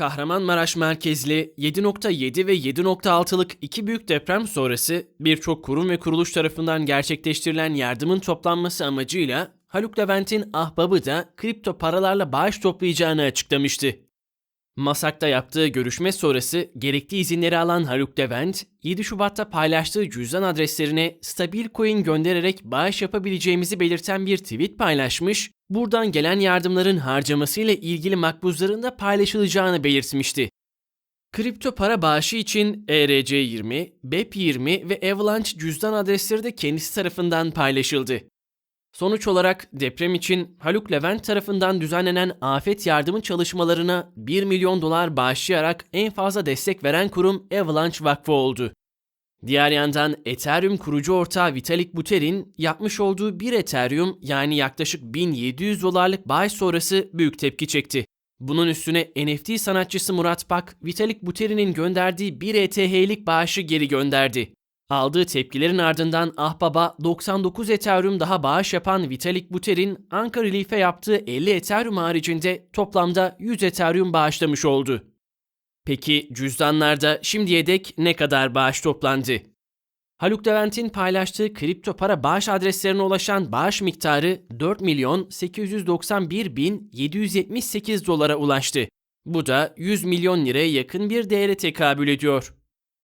Kahramanmaraş merkezli 7.7 ve 7.6'lık iki büyük deprem sonrası birçok kurum ve kuruluş tarafından gerçekleştirilen yardımın toplanması amacıyla Haluk Levent'in ahbabı da kripto paralarla bağış toplayacağını açıklamıştı. Masak'ta yaptığı görüşme sonrası gerekli izinleri alan Haluk Levent, 7 Şubat'ta paylaştığı cüzdan adreslerine stabil coin göndererek bağış yapabileceğimizi belirten bir tweet paylaşmış, buradan gelen yardımların harcamasıyla ilgili makbuzların da paylaşılacağını belirtmişti. Kripto para bağışı için E ERC20, BEP20 ve Avalanche cüzdan adresleri de kendisi tarafından paylaşıldı. Sonuç olarak deprem için Haluk Levent tarafından düzenlenen afet yardımı çalışmalarına 1 milyon dolar bağışlayarak en fazla destek veren kurum Avalanche Vakfı oldu. Diğer yandan Ethereum kurucu ortağı Vitalik Buterin yapmış olduğu bir Ethereum yani yaklaşık 1700 dolarlık bağış sonrası büyük tepki çekti. Bunun üstüne NFT sanatçısı Murat Pak, Vitalik Buterin'in gönderdiği 1 ETH'lik bağışı geri gönderdi. Aldığı tepkilerin ardından Ahbaba 99 Ethereum daha bağış yapan Vitalik Buterin, Anka Relief'e yaptığı 50 Ethereum haricinde toplamda 100 Ethereum bağışlamış oldu. Peki cüzdanlarda şimdiye dek ne kadar bağış toplandı? Haluk Levent'in paylaştığı kripto para bağış adreslerine ulaşan bağış miktarı 4 milyon 891 bin 778 dolara ulaştı. Bu da 100 milyon liraya yakın bir değere tekabül ediyor.